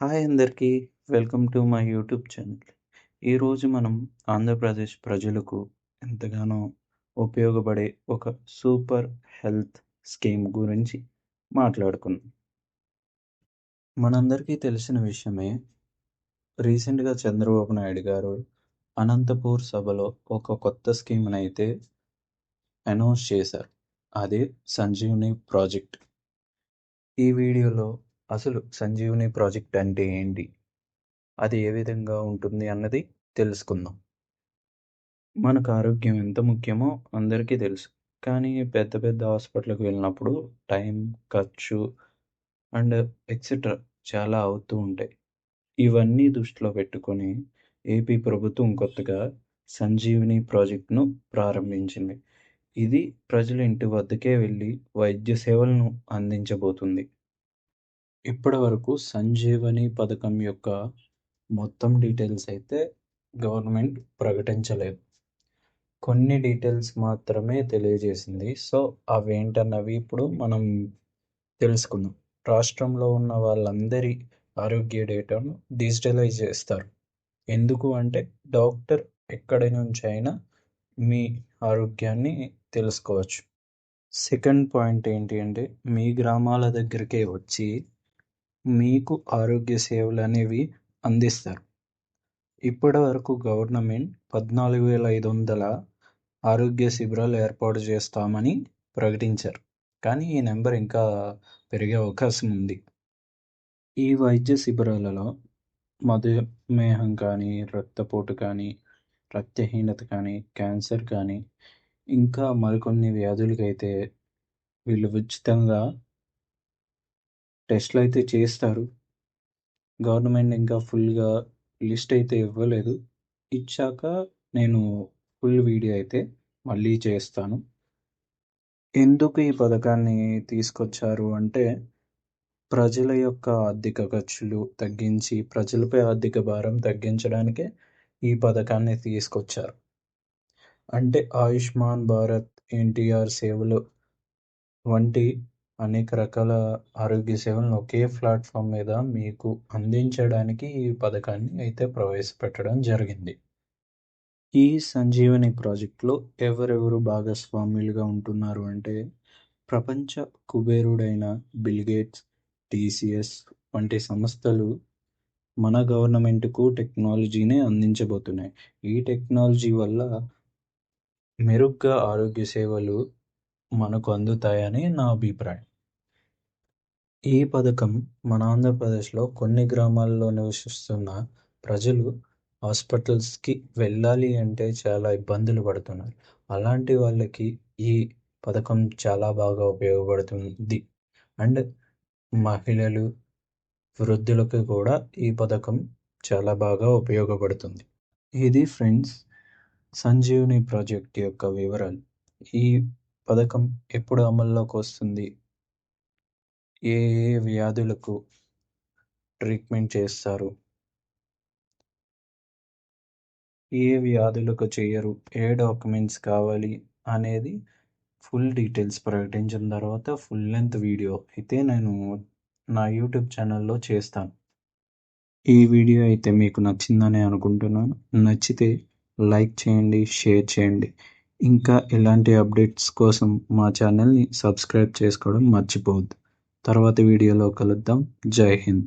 Hi అందరికీ. Welcome to my YouTube channel. ఈరోజు మనం ఆంధ్రప్రదేశ్ ప్రజలకు ఎంతగానో ఉపయోగపడే ఒక సూపర్ హెల్త్ స్కీమ్ గురించి మాట్లాడుకుందాం. మనందరికీ తెలిసిన విషయమే. రీసెంట్‌గా చంద్రబాబు నాయుడు గారు అనంతపూర్ సభలో ఒక కొత్త స్కీమ్‌నైతే అనౌన్స్ చేశారు. అదే సంజీవని ప్రాజెక్ట్. ఈ వీడియోలో అసలు సంజీవని ప్రాజెక్ట్ అంటే ఏంటి? అది ఏ విధంగా ఉంటుంది అన్నది తెలుసుకుందాం. మనకు ఆరోగ్యం ఎంత ముఖ్యమో అందరికీ తెలుసు. కానీ పెద్ద పెద్ద హాస్పిటల్‌కి వెళ్ళినప్పుడు టైం, ఖర్చు అండ్ ఎక్సెట్రా చాలా అవుతూ ఉంటాయి. ఇవన్నీ దృష్టిలో పెట్టుకొని ఏపీ ప్రభుత్వం కొత్తగా సంజీవిని ప్రాజెక్ట్‌ను ప్రారంభించింది. ఇది ప్రజల ఇంటి వద్దకే వెళ్ళి వైద్య సేవలను అందించబోతుంది. ఇప్పటివరకు సంజీవని పథకం యొక్క మొత్తం డీటెయిల్స్ అయితే గవర్నమెంట్ ప్రకటించలేదు. కొన్ని డీటెయిల్స్ మాత్రమే తెలియజేసింది. సో, అవేంటన్నవి ఇప్పుడు మనం తెలుసుకుందాం. రాష్ట్రంలో ఉన్న వాళ్ళందరి ఆరోగ్య డేటాను డిజిటలైజ్ చేస్తారు. ఎందుకు అంటే డాక్టర్ ఎక్కడి నుంచైనా మీ ఆరోగ్యాన్ని తెలుసుకోవచ్చు. సెకండ్ పాయింట్ ఏంటి అంటే మీ గ్రామాల దగ్గరికే వచ్చి మీకు ఆరోగ్య సేవలనేవి అందిస్తారు. ఇప్పటివరకు గవర్నమెంట్ పద్నాలుగు వేల ఐదు వందల ఆరోగ్య శిబిరాలు ఏర్పాటు చేస్తామని ప్రకటించారు. కానీ ఈ నెంబర్ ఇంకా పెరిగే అవకాశం ఉంది. ఈ వైద్య శిబిరాలలో మధుమేహం కానీ, రక్తపోటు కానీ, రక్తహీనత కానీ, క్యాన్సర్ కానీ, ఇంకా మరికొన్ని వ్యాధులకైతే వీళ్ళు ఉచితంగా టెస్ట్లు అయితే చేస్తారు. గవర్నమెంట్ ఇంకా ఫుల్‌గా లిస్ట్ అయితే ఇవ్వలేదు. ఇచ్చాక నేను ఫుల్ వీడియో అయితే మళ్ళీ చేస్తాను. ఎందుకు ఈ పథకాన్ని తీసుకొచ్చారు అంటే ప్రజల యొక్క ఆర్థిక ఖర్చులు తగ్గించి ప్రజలపై ఆర్థిక భారం తగ్గించడానికే ఈ పథకాన్ని తీసుకొచ్చారు. అంటే ఆయుష్మాన్ భారత్, ఎన్టీఆర్ సేవలు వంటి అనేక రకాల ఆరోగ్య సేవలను ఒకే ప్లాట్‌ఫామ్ మీద మీకు అందించడానికి ఈ పథకాన్ని అయితే ప్రవేశపెట్టడం జరిగింది. ఈ సంజీవని ప్రాజెక్ట్‌లో ఎవరెవరు భాగస్వాములుగా ఉంటున్నారు అంటే ప్రపంచ కుబేరుడైన బిల్గేట్స్ టీసీఎస్ వంటి సంస్థలు మన గవర్నమెంట్‌కు టెక్నాలజీని అందించబోతున్నాయి. ఈ టెక్నాలజీ వల్ల మెరుగ్గా ఆరోగ్య సేవలు మనకు అందుతాయని నా అభిప్రాయం. ఈ పథకం మన ఆంధ్రప్రదేశ్‌లో కొన్ని గ్రామాల్లో నివసిస్తున్న ప్రజలు హాస్పిటల్స్‌కి వెళ్ళాలి అంటే చాలా ఇబ్బందులు పడుతున్నారు. అలాంటి వాళ్ళకి ఈ పథకం చాలా బాగా ఉపయోగపడుతుంది. అండ్ మహిళలు, వృద్ధులకు కూడా ఈ పథకం చాలా బాగా ఉపయోగపడుతుంది. ఇది ఫ్రెండ్స్ సంజీవని ప్రాజెక్ట్ యొక్క వివరాలు. ఈ పథకం ఎప్పుడు అమల్లోకి వస్తుంది? ఏ ఏ వ్యాధులకు ట్రీట్మెంట్ చేస్తారు? ఏ వ్యాధులకు చేయరు? ఏ డాక్యుమెంట్స్ కావాలి? అనేది ఫుల్ డీటెయిల్స్ ప్రకటించిన తర్వాత ఫుల్ లెంత్ వీడియో అయితే నేను నా యూట్యూబ్ ఛానల్‌లో చేస్తాను. ఈ వీడియో అయితే మీకు నచ్చిందని అనుకుంటున్నాను. నచ్చితే లైక్ చేయండి, షేర్ చేయండి. ఇంకా ఇలాంటి అప్డేట్స్ కోసం మా ఛానల్‌ని సబ్స్క్రైబ్ చేసుకోవడం మర్చిపోవద్దు. తర్వాత వీడియోలో కలుద్దాం. జై హింద్.